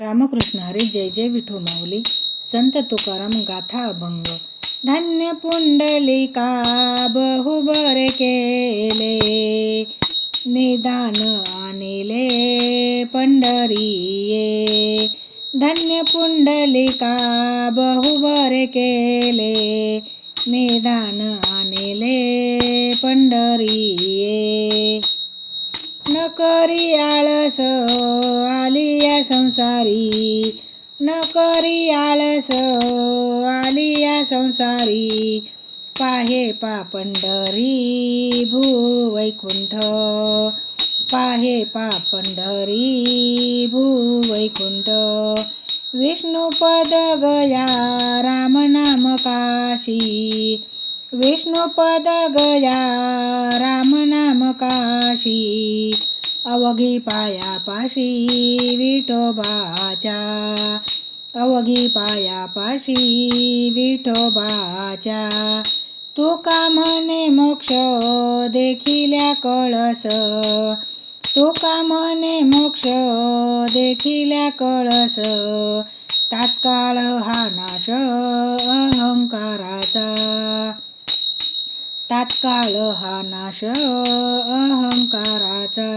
रामकृष्ण हरी जय जय विठो माऊली संत तुकाराम गाथा अभंग. धन्य पुंडलिका बहुबर केले निदान आणले पंढरीये. धन्य पुंडलिका बहुबर केले निदान आणले पंढरीये. न करी आळस संसारी. न करी आळस आली या संसारी. पाहे पा पंढरी भूवैकुंठ पाहे पा पंढरी भूवैकुंठ विष्णुपद गया राम नाम काशी. विष्णुपद गया राम नाम काशी. अवघी पाया पाशी विठोबाच्या. अवघी पाया पाशी विठोबाच्या. तू का म्हणे मोक्ष देखिल्या कळस? तू का म्हणे मोक्ष देखिल्या कळस? तात्काळ हा नाश अहंकाराचा. तात्काळ हा नाश अहंकाराचा.